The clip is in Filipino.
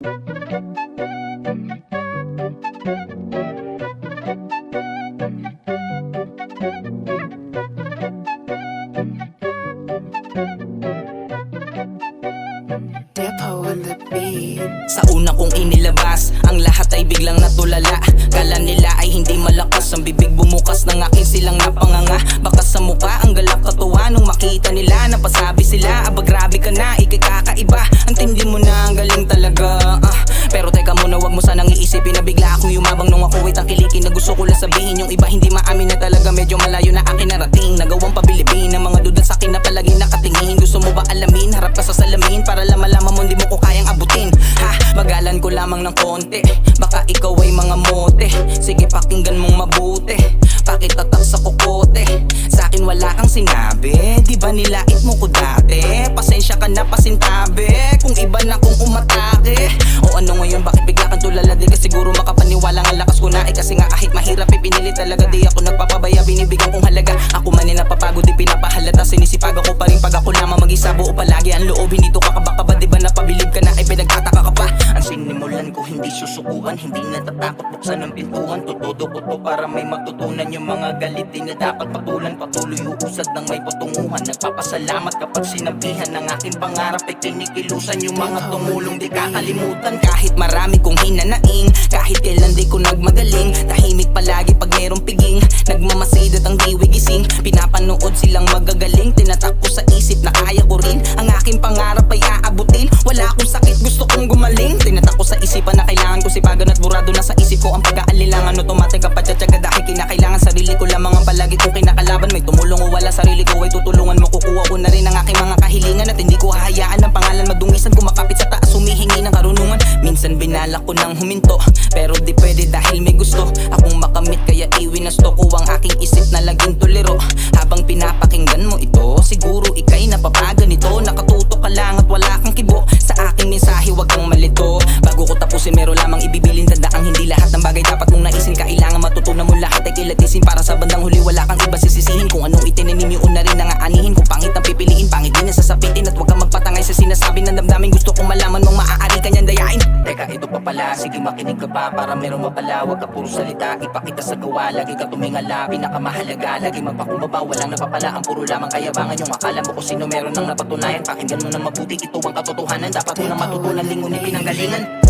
Sa una kong inilabas Ang lahat ay biglang natulala. Kala nila ay hindi malakas Ang bibig bumukas ng akin iisipin Na bigla akong yumabang nung ako ay tangkilikin Na gusto ko lang sabihin Yung iba hindi maamin na talaga. Medyo malayo na akin narating. Nagawang pabilibin Ang mga dudan sa akin na palagi nakatingin. Gusto mo ba alamin? Harap ka sa salamin Para lang malaman mo hindi mo ko kayang abutin. Ha, bagalan ko lamang ng konti. Baka ikaw ay mga mote. Sige pakinggan mong mabuti. Pakitatak sa kokote. Sa akin wala kang sinabi. Di ba nilait mo ko dati? Kasi nga kahit mahirap eh pinili talaga Di ako nagpapabaya binibigyan buksan ang pintuan Tutudo ko to para may matutunan Yung mga galit di na dapat patulan. Patuloy uusad ng may patunguhan Nagpapasalamat kapag sinabihan ng aking pangarap Ay kinikilusan yung mga tumulong. Di kakalimutan kahit marami kong hinanaing Kahit kailan di ko nagmagaling. Tahimik palagi pag merong piging Nagmamasid at ang diwi gising Pinapanood silang magagaling Tinatak ko sa isip ko ang pag-aalilangan. Automatic kapag tsatsaga dahil kinakailangan Sarili ko lamang ang palagi kong kinakalaban. May tumulong o wala sarili ko ay tutulungan. Mo Kukuha ko na rin ang aking mga kahilingan At hindi ko hahayaan ang pangalan. Madungisan Kumakapit sa taas humihingi ng karunungan. Minsan binala ko ng huminto Pero di pwede dahil may gusto. Akong makamit kaya iwinasto ko ang aking isip na laging tuliro. Habang pinapakinggan mo ito Siguro ikay napapaga nito Nakatuto ka lang at wala kang kibo. Sa aking mensahe wag kang malito. Bago ko tapusin meron kilatisin Para sa bandang huli wala kang iba sisisihin. Kung ano itininim yun na rin ang aanihin. Kung pangit ang pipiliin pangit din ang sasapitin. At wag kang magpatangay sa sinasabi ng damdamin. Gusto kong malaman mong maaari ka dayain. Teka ito pa pala, sige makinig ka pa Para meron mapala, wag ka puro salita. Ipakita sa gawa, lagi ka tumingala. Pinakamahalaga, lagi magpakumbaba. Walang napapala, ang puro lamang kayabangan Yung akala mo kung sino meron ng napatunayan. Pakinggan mo na mabuti, ito ang katotohanan. Dapat mo na matutunan, lingunin pinanggalingan